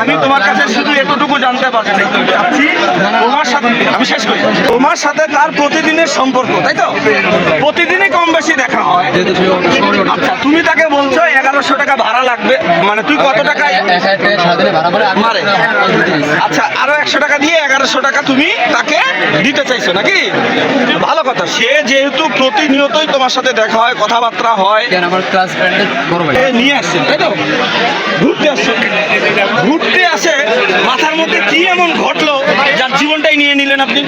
আমি তোমার কাছে শুধু এতটুকু জানতে পারছি। আমি শেষ করি। তোমার সাথে তার প্রতিদিনের সম্পর্ক তাই তো? প্রতিদিনই কম বেশি দেখা হয়। আচ্ছা তুমি তাকে বলছো এগারোশো টাকা ভাড়া লাগবে। মানে তুই কত আমি মারে? আচ্ছা আরও একশো টাকা দিয়ে এগারোশো টাকা তুমি তাকে দিতে চাইছো নাকি? ভালো কথা সে যেহেতু প্রতিনিয়তই তোমার সাথে দেখা হয় কথাবার্তা হয় নিয়ে আসছে তাই তো? ঘুরতে আসছেন ঘুরতে আসে মাথার মধ্যে কি এমন ঘটলো যার জীবনটাই নিয়ে নিলেন আপনি?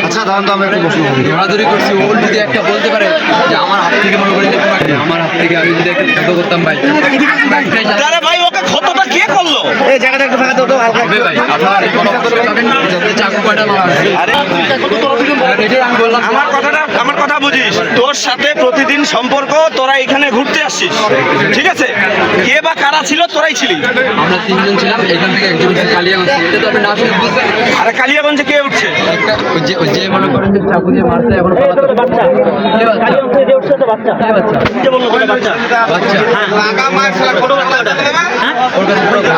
আচ্ছা দাঁড়ান তো আমি একটু প্রশ্ন করি। দৌড়াদৌড়ি করছি ও যদি একটা বলতে পারে যে আমার হাত থেকে মনে করি আমার হাত থেকে আমি যদি একটা ক্ষত করতাম ভাই আরে ভাই ওকে ক্ষতটা কে করল? এই জায়গাটা হবে ভাই আপনারা এই কোনো অবস্থা পাবেন যাতে চাকু কাটা মারা আরে আমি বললাম। আমার কথাটা আমার কথা বুঝিস তোর সাথে প্রতিদিন সম্পর্ক তোরা এখানে ঘুরতে আসছিস ঠিক আছে কে বা কারা ছিল তোরাই ছিলি আমরা তিনজন ছিলাম এখান থেকে একজন হচ্ছে কালিয়াগঞ্জ এটা তো না আরে কালিয়াগঞ্জে কে উঠছে যে যে মনে করেন যে চাকু দিয়ে মারছে এখন বাচ্চা কে বাচ্চা কে বাচ্চা বাচ্চা ওর কাছে পুরো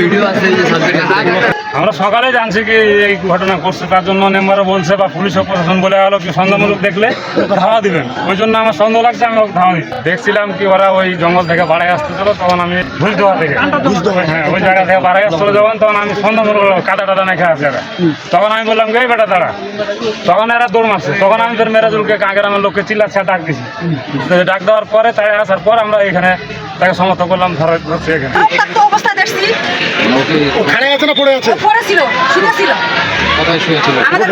ভিডিও আছে যে সাবজেক্ট আমরা সকালে জানছি কি এই ঘটনা ঘটছে তার জন্য মেম্বারও বলছে বা পুলিশ প্রশাসন বলে গেল কি সন্দেহমূলক দেখলে ধাওয়া দিবেন। ওই জন্য আমার সন্দেহ লাগছে আমি ওকে ধাওয়া দিচ্ছি। দেখছিলাম কি ওরা ওই জঙ্গল থেকে বাড়াই আসতেছিল তখন আমি ভুলদোয়া থেকে হ্যাঁ ওই জায়গা থেকে বাড়াই আসছিল যখন তখন আমি সন্দেহমূলক কাদা টাদা মেখে আছে এরা। তখন আমি বললাম কি এই বেটা তারা তখন এরা দৌড় মারছে। তখন আমি তোর মেরাজুলকে কাগের আমার লোককে চিল্লাচ্ছে ডাক দিছি। ডাক দেওয়ার পরে তাই আসার পর আমরা এখানে তাকে সমর্থন করলাম ধরে এখানে। অবস্থা দেখছি। ওখানে আছে না পড়ে আছে? ও পড়েছিল শুনেছিল। কোথায় শুয়েছিল। আমাদের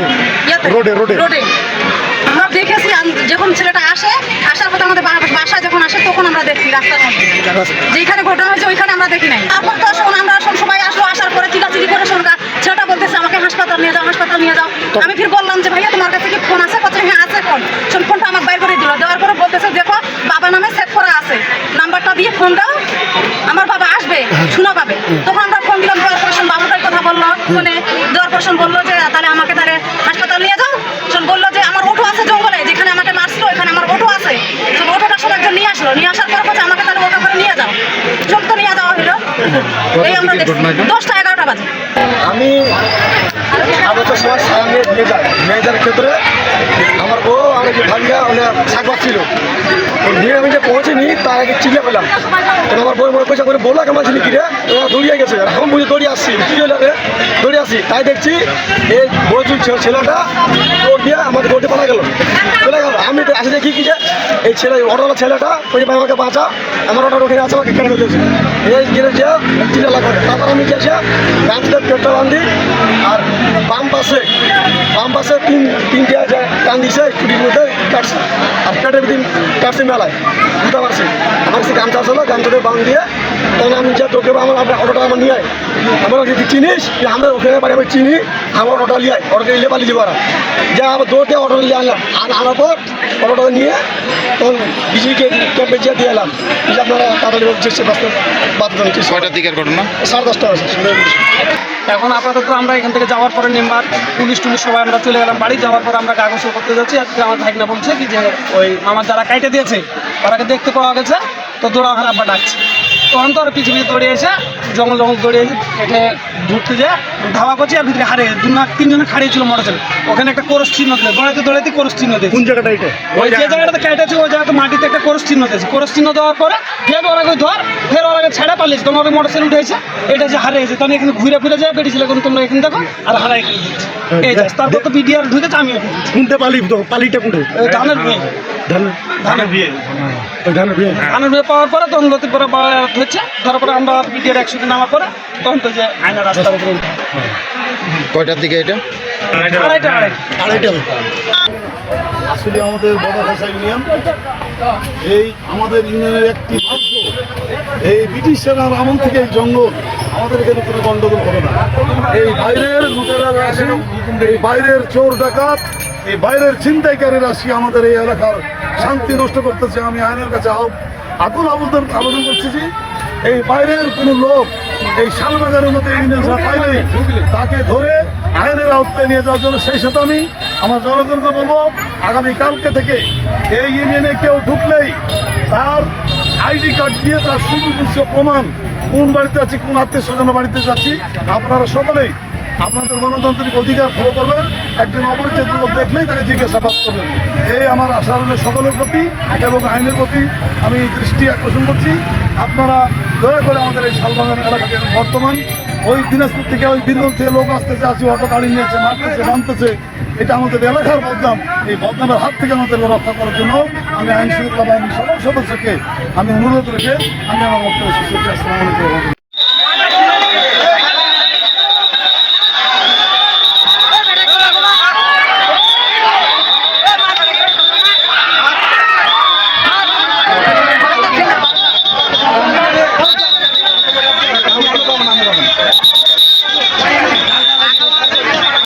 রোডে, রোডে। রোডে। আমরা দেখেছি যখন ছেলেটা আসে আসার পথে আমাদের বা- বাসায় যখন আসে তখন আমরা দেখছি রাস্তার মধ্যে। যেখানে ঘটনা হয়েছে ওইখানে আমরা দেখি নাই। তারপর তো শোন আমরা শোন সবাই আসলো আসার পরে চিলাচিলি করে শোন ছেলেটা বলতেছে আমাকে হাসপাতাল নিয়ে যাও হাসপাতাল নিয়ে যাও। আমি ফির বললাম যে ভাইয়া তোমার কাছে কি ফোন আছে? কত হ্যাঁ আছে ফোন। শোন ফোনটা আমার বাইর করে দিল। দেওয়ার পরে বলতেছে দেখো বাবা নামে সেট করা আছে। নাম্বারটা দিয়ে ফোন দাও আমার বাবা আসবে শোনা পাবে। তখন আমরা ফোন দিলাম দেওয়ার পর শোন বাবুটাই কথা বলল ফোনে শোন বলল যে তাহলে আমাকে তাহলে হাসপাতাল নিয়ে যাও। শোন বলল যে আমার ওঠো আছে জঙ্গলে যেখানে আমাকে মারছিল এখানে আমার ওঠো আছে। শোন অটোটা সব একজন নিয়ে আসলো। নিয়ে আসার পর হচ্ছে আমাকে তাহলে ওঠো করে নিয়ে যাও। শোন তো নিয়ে যাওয়া হলো এই আমরা দেখছি। দশটা এগারোটা বাজে। আমি আগত সময় যাওয়ার ক্ষেত্রে আমার আর যে ভাবিয়া ওনার শাক ছিল নিয়ে আমি যে পৌঁছেনি, তার আগে চিনে পেলাম তখন আমার বই মনে পয়সা করে বলা কেমন ছিল কিরে ওরা দৌড়িয়ে গেছে। এখন বুঝে দৌড়িয়ে আসছি। কি হলো রে? দৌড়িয়ে আসি তাই দেখছি, এই বই ছেলেটা, ও দিয়ে আমাদের গোটে পালা গেল। চলে আমি আসি দেখি কি যে এই ছেলে অটোলা ছেলেটা, ওই ভাই বাঁচা, আমার অটো ওখানে আছে, আমাকে কেটে ফেলতেছে এই গেলে যে চিলে লাগাতে তারপর আমি গেছি গাছটা পেট্রোল বান্ধি আর বাম পাশে বাম পাশে তিন তিনটে টান দিছে, স্কুটির মধ্যে কাটছে। আর কেটে দিন কাটছে মেলায়। বুঝতে পারছি আমার কাছে গামছা আসলো গামছাতে বাম দিয়ে তখন আমি যে তোকে আমার অটোটা আমার নিয়ে আয়। আমার যদি চিনিস? আমরা ওখানে বাড়ি আমি চিনি আমার অটোটা নিয়ে আয়। অটোটা নিয়ে পালিয়ে যাব যে আমার দৌড় দিয়ে অটো নিয়ে আনলাম। আর আনার পর অটোটা নিয়ে তখন বিজিকে ক্যাম্পে যেয়ে দিয়ে এলাম। যে আপনারা তাড়াতাড়ি চেষ্টা বাঁচতে বাধ্য হচ্ছে কয়টার দিকের ঘটনা? সাড়ে দশটা হয়েছে এখন আপাতত আমরা এখান থেকে যাওয়ার পরে মেম্বার, পুলিশ টুলিশ সবাই আমরা চলে গেলাম বাড়ি, যাওয়ার পরে আমরা কাগজ করতে যাচ্ছি। আজকে আমার ভাইকনা বলছে কি যে, ওই আমার যারা কাইটে দিয়েছে তারাকে দেখতে পাওয়া গেছে। তো দৌড়া হারাব্বা ডাকছে। তখন তো আর পিছিয়ে পিছিয়ে দৌড়ে এসে জঙ্গল জঙ্গল দৌড়ে এসে এখানে ঘুরতে যায় ধাওয়া করছে আর ভিতরে হারিয়ে দু না তিনজনে খাড়িয়ে ছিল মোটরসাইকেল ওখানে একটা কোরস চিহ্ন দিলে দৌড়াতে দৌড়াতে কোরস চিহ্ন দিয়েছে। কোন জায়গাটা এটা? ওই যে জায়গাটাতে কেটেছে ওই জায়গাতে মাটিতে একটা কোরস চিহ্ন দিয়েছে। কোরস চিহ্ন দেওয়ার পরে ফের ওরাকে ধর ফের ওরাকে ছেড়ে পালিয়েছে। তোমার মোটর সাইকেল উঠেছে এটা যে হারিয়েছে তখন এখানে ঘুরে ফিরে যায় বেরিয়েছিল এখন তোমরা এখানে দেখো আর হারাই গেছে। এই যে তারপর তো বিডিআর ঢুকেছে আমি কোনটা পালি তো পালিটা কোনটা? ধানের বিয়ে। ধান ধানের ধানের বিয়ে। ধানের বিয়ে পাওয়ার পরে তখন লতি হচ্ছে তারপরে আমরা বিডিআর একসাথে নামার পরে তখন তো যে আয়না রাস্তার উপরে উঠে। কয়টার দিকে এটা? আড়াইটা আড়াইটা আড়াইটা। আসলে আমাদের বড় ভাষা ইউনিয়ন এই আমাদের ইউনিয়নের একটি অংশ এই ব্রিটিশ সেনার আমল থেকে এই জঙ্গল আমাদের এখানে কোনো গন্ডগোল হবে না। এই বাইরের লুটেরা আসে এই বাইরের চোর ডাকাত এই বাইরের ছিনতাইকারীরা আসি আমাদের এই এলাকার শান্তি নষ্ট করতেছে আমি আইনের কাছে আহ্ব- আকুল আবেদন আবেদন করছি যে এই বাইরের কোনো লোক এই শালবাজারের মতো পাইলে তাকে ধরে আইনের আওতায় নিয়ে যাওয়ার জন্য সেই সাথে আমি আমার জনগণকে বলব, আগামী কালকে থেকে এই ইউনিয়নে কেউ ঢুকলেই তার আইডি কার্ড দিয়ে তার সুবিধা প্রমাণ কোন বাড়িতে আছি, কোন আত্মীয় স্বজনের বাড়িতে যাচ্ছি, আপনারা সকলেই আপনাদের গণতান্ত্রিক অধিকার ফলো করবেন, একজন অপরিচিত লোক দেখলেই তাকে জিজ্ঞাসাবাদ করবেন। এই আমার আশা রইল সকলের প্রতি এবং আইনের প্রতি আমি দৃষ্টি আকর্ষণ করছি। আপনারা দয়া করে আমাদের এই শালবাগান এলাকাতে বর্তমান, ওই দিনাজপুর থেকে ওই বীরগঞ্জ থেকে লোক আসতেছে, আসি অটো গাড়ি নিয়েছে, মারতেছে বানতেছে এটা আমাদের এলাকার বদনাম। এই বদনামের হাত থেকে আমাদের রক্ষা করার জন্য আমি আইন শৃঙ্খলা বাহিনীর সকল সদস্যকে আমি অনুরোধ রেখে আমি আমার বক্তব্য